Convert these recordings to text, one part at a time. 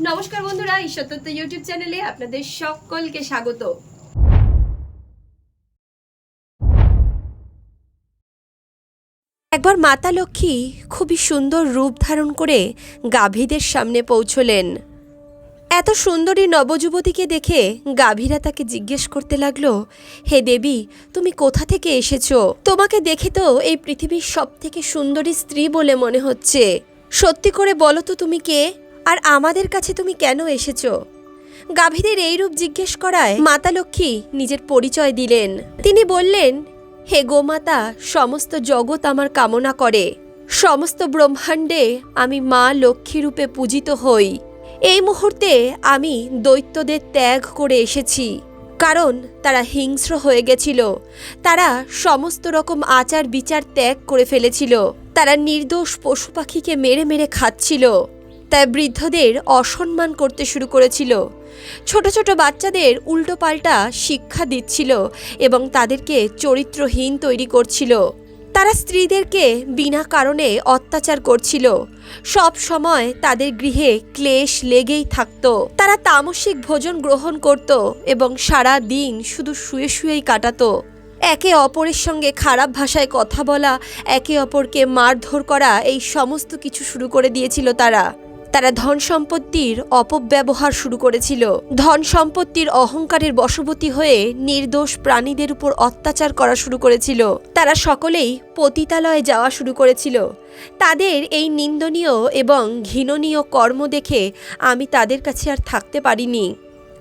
নমস্কার বন্ধুরা ঈশ্বরতত্ত্ব ইউটিউব চ্যানেলে আপনাদের সকলকে স্বাগত। একবার মাতা লক্ষ্মী খুবই সুন্দর রূপ ধারণ করে গাভীদের সামনে পৌঁছলেন। এত সুন্দরী নবযুবতীকে দেখে গাভীরা তাকে জিজ্ঞেস করতে লাগল, হে দেবী, তুমি কোথা থেকে এসেছ? তোমাকে দেখে তো এই পৃথিবীর সব থেকে সুন্দরী স্ত্রী বলে মনে হচ্ছে। সত্যি করে বলো তো তুমি কে? আর আমাদের কাছে তুমি কেন এসেছ? গাভীদের এই রূপ জিজ্ঞেস করায় মাতা লক্ষ্মী নিজের পরিচয় দিলেন। তিনি বললেন, হে গোমাতা সমস্ত জগৎ আমার কামনা করে। সমস্ত ব্রহ্মাণ্ডে আমি মা লক্ষ্মী রূপে পূজিত হই। এই মুহূর্তে আমি দৈত্যদের ত্যাগ করে এসেছি। কারণ তারা হিংস্র হয়ে গেছিল। তারা সমস্ত রকম আচার বিচার ত্যাগ করে ফেলেছিল। তারা নির্দোষ পশু পাখিকে মেরে মেরে খাচ্ছিল। তাই বৃদ্ধদের অসম্মান করতে শুরু করেছিল। ছোট ছোট বাচ্চাদের উল্টোপাল্টা শিক্ষা দিচ্ছিল এবং তাদেরকে চরিত্রহীন তৈরি করছিল। তারা স্ত্রীদেরকে বিনা কারণে অত্যাচার করছিল। সব সময় তাদের গৃহে ক্লেশ লেগেই থাকত। তারা তামসিক ভোজন গ্রহণ করত এবং সারা দিন শুধু শুয়ে শুয়েই কাটাতো। একে অপরের সঙ্গে খারাপ ভাষায় কথা বলা, একে অপরকে মারধর করা, এই সমস্ত কিছু শুরু করে দিয়েছিল তারা। তারা ধন সম্পত্তির অপব্যবহার শুরু করেছিল। ধন সম্পত্তির অহংকারের বশবতী হয়ে নির্দোষ প্রাণীদের উপর অত্যাচার করা শুরু করেছিল। তারা সকলেই পতিতালয়ে যাওয়া শুরু করেছিল। তাদের এই নিন্দনীয় এবং ঘৃণনীয় কর্ম দেখে আমি তাদের কাছে আর থাকতে পারিনি।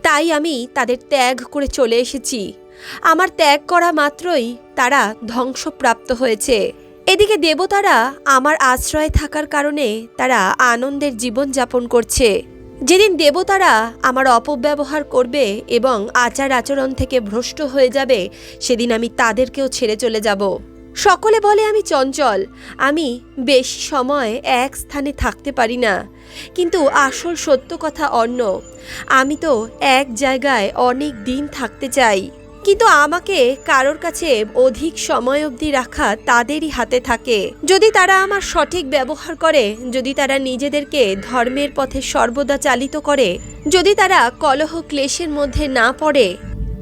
তাই আমি তাদের ত্যাগ করে চলে এসেছি। আমার ত্যাগ করা মাত্রই তারা ধ্বংসপ্রাপ্ত হয়েছে। এদিকে দেবতারা আমার আশ্রয় থাকার কারণে তারা আনন্দের জীবন যাপন করছে। যেদিন দেবতারা আমার অপব্যবহার করবে এবং আচার আচরণ থেকে ভ্রষ্ট হয়ে যাবে, সেদিন আমি তাদেরকেও ছেড়ে চলে যাব। সকলে বলে, আমি চঞ্চল। আমি বেশি সময় এক স্থানে থাকতে পারি না। কিন্তু আসল সত্য কথা অন্য। আমি তো এক জায়গায় অনেক দিন থাকতে চাই। কিন্তু আমাকে কারোর কাছে অধিক সময় অবধি রাখা তাদেরই হাতে থাকে। যদি তারা আমার সঠিক ব্যবহার করে, যদি তারা নিজেদেরকে ধর্মের পথে সর্বদা চালিত করে, যদি তারা কলহ ক্লেশের মধ্যে না পড়ে,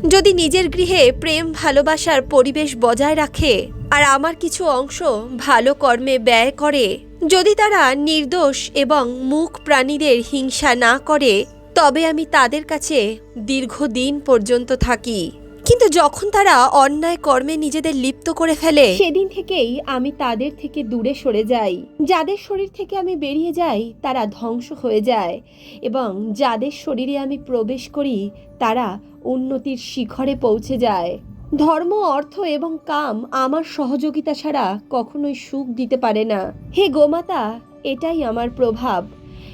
যদি নিজের গৃহে প্রেম ভালোবাসার পরিবেশ বজায় রাখে, আর আমার কিছু অংশ ভালো কর্মে ব্যয় করে, যদি তারা নির্দোষ এবং মুখ প্রাণীদের হিংসা না করে, তবে আমি তাদের কাছে দীর্ঘদিন পর্যন্ত থাকি। কিন্তু যখন তারা অন্যায় কর্মে নিজেদের লিপ্ত করে ফেলে, সেদিন থেকেই আমি তাদের থেকে দূরে সরে যাই। যাদের শরীর থেকে আমি বেরিয়ে যাই, তারা ধ্বংস হয়ে যায় এবং যাদের শরীরে আমি প্রবেশ করি, তারা উন্নতির শিখরে পৌঁছে যায়। ধর্ম, অর্থ এবং কাম আমার সহযোগিতা ছাড়া কখনোই সুখ দিতে পারে না। হে গোমাতা, এটাই আমার প্রভাব।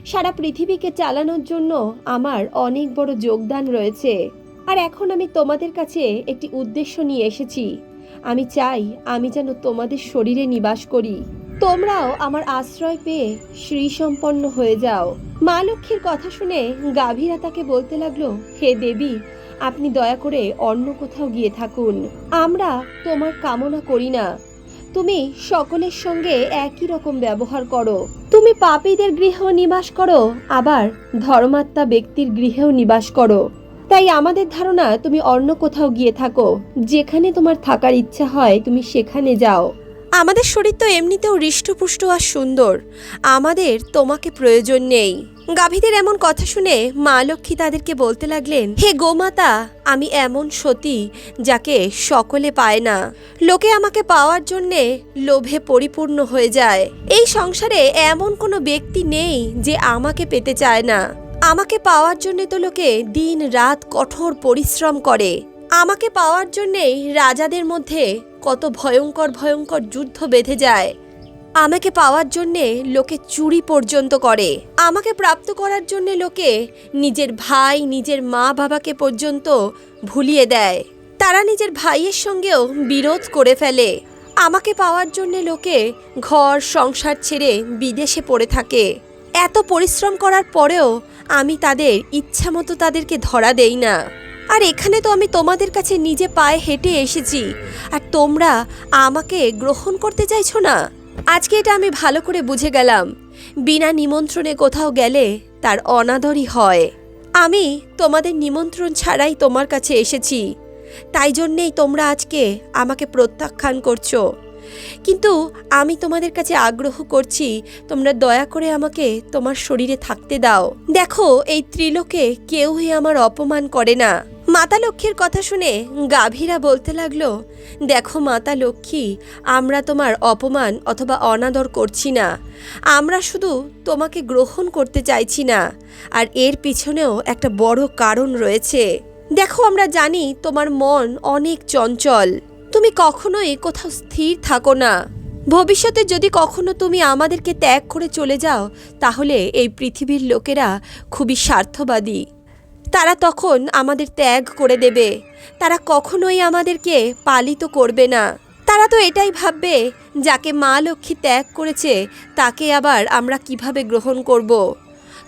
সারা পৃথিবীকে চালানোর জন্য আমার অনেক বড় যোগদান রয়েছে। আর এখন আমি তোমাদের কাছে একটি উদ্দেশ্য নিয়ে এসেছি। আমি চাই আমি যেন তোমাদের শরীরে নিবাস করি। তোমরাও আমার আশ্রয় পেয়ে শ্রীসম্পন্ন হয়ে যাও। মা লক্ষ্মীর কথা শুনে গাভীরা তাকে বলতে লাগল, হে দেবী, আপনি দয়া করে অন্য কোথাও গিয়ে থাকুন। আমরা তোমার কামনা করি না। তুমি সকলের সঙ্গে একই রকম ব্যবহার করো। তুমি পাপীদের গৃহেও নিবাস করো, আবার ধর্মাত্মা ব্যক্তির গৃহেও নিবাস করো। তাই আমাদের ধারণা তুমি অন্য কোথাও গিয়ে থাকো। যেখানে তোমার থাকার ইচ্ছা হয়, তুমি সেখানে যাও। আমাদের শরীর তো এমনিতেও হৃষ্টপুষ্ট আর সুন্দর। আমাদের তোমাকে প্রয়োজন নেই। গাভীদের এমন কথা শুনে মা লক্ষ্মী তাদেরকে বলতে লাগলেন, হে গোমাতা, আমি এমন সতী যাকে সকলে পায় না। লোকে আমাকে পাওয়ার জন্যে লোভে পরিপূর্ণ হয়ে যায়। এই সংসারে এমন কোনো ব্যক্তি নেই যে আমাকে পেতে চায় না। আমাকে পাওয়ার জন্যে তো লোকে দিন রাত কঠোর পরিশ্রম করে। আমাকে পাওয়ার জন্যেই রাজাদের মধ্যে কত ভয়ঙ্কর ভয়ঙ্কর যুদ্ধ বেঁধে যায়। আমাকে পাওয়ার জন্যে লোকে চুরি পর্যন্ত করে। আমাকে প্রাপ্ত করার জন্যে লোকে নিজের ভাই, নিজের মা বাবাকে পর্যন্ত ভুলিয়ে দেয়। তারা নিজের ভাইয়ের সঙ্গেও বিরোধ করে ফেলে। আমাকে পাওয়ার জন্যে লোকে ঘর, সংসার ছেড়ে বিদেশে পড়ে থাকে। এত পরিশ্রম করার পরেও আমি তাদের ইচ্ছা মতো তাদেরকে ধরা দেই না। আর এখানে তো আমি তোমাদের কাছে নিজে পায়ে হেঁটে এসেছি। আর তোমরা আমাকে গ্রহণ করতে চাইছো না? আজকে এটা আমি ভালো করে বুঝে গেলাম। বিনা নিমন্ত্রণে কোথাও গেলে তার অনাদরই হয়। আমি তোমাদের নিমন্ত্রণ ছাড়াই তোমার কাছে এসেছি। তাই জন্যেই তোমরা আজকে আমাকে প্রত্যাখ্যান করছ। কিন্তু আমি তোমাদের কাছে আগ্রহ করছি, তোমরা দয়া করে আমাকে তোমার শরীরে থাকতে দাও। দেখো, এই ত্রিলোকে কেউই আমার অপমান করে না। মাতা লক্ষ্মীর কথা শুনে গাভীরা বলতে লাগল, দেখো মাতা লক্ষ্মী, আমরা তোমার অপমান অথবা অনাদর করছি না। আমরা শুধু তোমাকে গ্রহণ করতে চাইছি না। আর এর পিছনেও একটা বড় কারণ রয়েছে। দেখো, আমরা জানি তোমার মন অনেক চঞ্চল। তুমি কখনোই কোথাও স্থির থাকো না। ভবিষ্যতে যদি কখনো তুমি আমাদেরকে ত্যাগ করে চলে যাও, তাহলে এই পৃথিবীর লোকেরা খুবই স্বার্থবাদী। তারা তখন আমাদের ত্যাগ করে দেবে। তারা কখনোই আমাদেরকে পালিত করবে না। তারা তো এটাই ভাববে, যাকে মা লক্ষ্মী ত্যাগ করেছে, তাকে আবার আমরা কীভাবে গ্রহণ করব।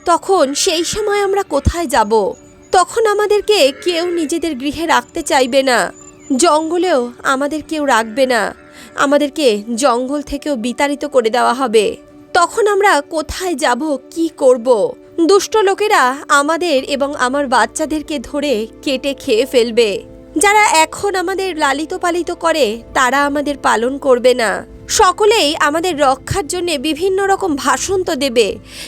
তখন সেই সময় আমরা কোথায় যাব? তখন আমাদেরকে কেউ নিজেদের গৃহে রাখতে চাইবে না। জঙ্গলেও আমাদের কেউ রাখবে না। আমাদেরকে জঙ্গল থেকেও বিতাড়িত করে দেওয়া হবে। তখন আমরা কোথায় যাব, কি করব? দুষ্ট লোকেরা আমাদের এবং আমার বাচ্চাদেরকে ধরে কেটে খেয়ে ফেলবে। যারা এখন আমাদের লালিত পালিত করে, তারা আমাদের পালন করবে না। সকলেই আমাদের রক্ষার জন্য বিভিন্ন রকম ভাষণ তো দেবে,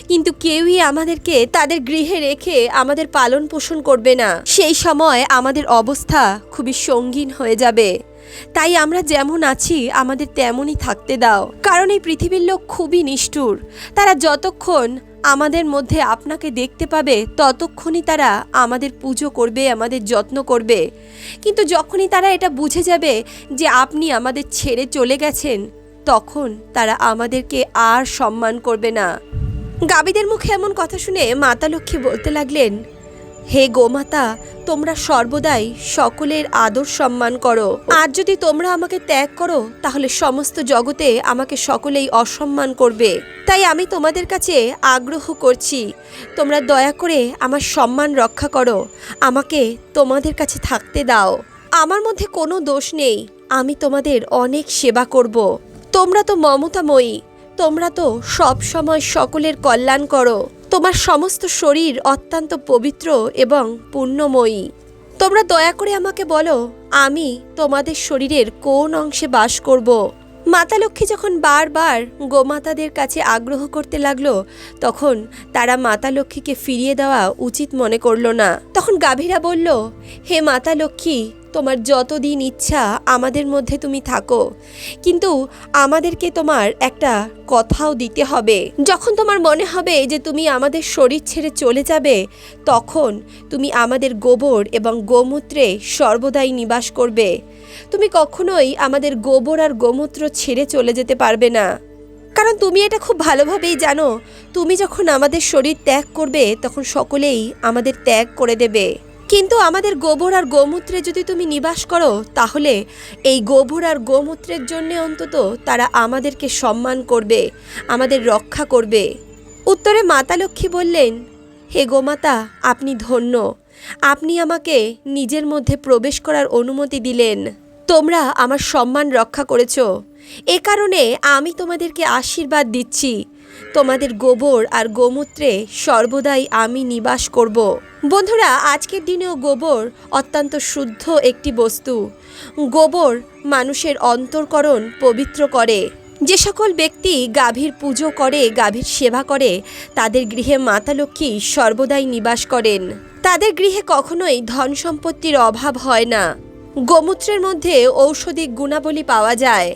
কিন্তু কেউই আমাদেরকে তাদের গৃহে রেখে আমাদের পালন পোষণ করবে না। সেই সময় আমাদের অবস্থা খুবই সঙ্গীন হয়ে যাবে। তাই আমরা যেমন আছি, আমাদের তেমনই থাকতে দাও। কারণ এই পৃথিবীর লোক খুবই নিষ্ঠুর। তারা যতক্ষণ আমাদের মধ্যে আপনাকে দেখতে পাবে, ততক্ষণই তারা আমাদের পুজো করবে, আমাদের যত্ন করবে। কিন্তু যখনই তারা এটা বুঝে যাবে যে আপনি আমাদের ছেড়ে চলে গেছেন তখন তারা আমাদেরকে আর সম্মান করবে না। গাবিদের মুখে এমন কথা শুনে মাতা লক্ষ্মী বলতে লাগলেন, হে গোমাতা, তোমরা সর্বদাই সকলের আদর সম্মান করো। আর যদি তোমরা আমাকে ত্যাগ করো, তাহলে সমস্ত জগতে আমাকে সকলেই অসম্মান করবে। তাই আমি তোমাদের কাছে আগ্রহ করছি, তোমরা দয়া করে আমার সম্মান রক্ষা করো। আমাকে তোমাদের কাছে থাকতে দাও। আমার মধ্যে কোনো দোষ নেই। আমি তোমাদের অনেক সেবা করব। তোমরা তো মমতাময়ী, তোমরা তো সব সময় সকলের কল্যাণ করো। তোমার সমস্ত শরীর অত্যন্ত পবিত্র এবং পুণ্যময়ী। তোমরা দয়া করে আমাকে বলো, আমি তোমাদের শরীরের কোন অংশে বাস করব? মাতা লক্ষ্মী যখন বারবার গোমাতাদের কাছে আগ্রহ করতে লাগল, তখন তারা মাতা লক্ষ্মীকে ফিরিয়ে দেওয়া উচিত মনে করল না। তখন গাভীরা বলল, হে মাতা লক্ষ্মী তোমার যতদিন ইচ্ছা আমাদের মধ্যে তুমি থাকো। কিন্তু আমাদেরকে তোমার একটা কথাও দিতে হবে। যখন তোমার মনে হবে যে তুমি আমাদের শরীর ছেড়ে চলে যাবে, তখন তুমি আমাদের গোবর এবং গোমূত্রে সর্বদাই নিবাস করবে। তুমি কখনোই আমাদের গোবর আর গোমূত্র ছেড়ে চলে যেতে পারবে না। কারণ তুমি এটা খুব ভালোভাবেই জানো, তুমি যখন আমাদের শরীর ত্যাগ করবে, তখন সকলেই আমাদের ত্যাগ করে দেবে। কিন্তু আমাদের গোবর আর গোমূত্রে যদি তুমি নিবাস করো, তাহলে এই গোবর আর গোমূত্রের জন্যে অন্তত তারা আমাদেরকে সম্মান করবে, আমাদের রক্ষা করবে। উত্তরে মাতা লক্ষ্মী বললেন, হে গোমাতা আপনি ধন্য। আপনি আমাকে নিজের মধ্যে প্রবেশ করার অনুমতি দিলেন। তোমরা আমার সম্মান রক্ষা করেছ। এ কারণে আমি তোমাদেরকে আশীর্বাদ দিচ্ছি। তোমাদের গোবর আর গোমূত্রে সর্বদাই আমি নিবাস করব। বন্ধুরা, আজকের দিনেও গোবর অত্যন্ত শুদ্ধ একটি বস্তু। গোবর মানুষের অন্তর্করণ পবিত্র করে। যে সকল ব্যক্তি গাভীর পুজো করে, গাভীর সেবা করে, তাদের গৃহে মাতা লক্ষ্মী সর্বদাই নিবাস করেন। তাদের গৃহে কখনোই ধন সম্পত্তির অভাব হয় না। গোমূত্রের মধ্যে ঔষধিক গুণাবলী পাওয়া যায়।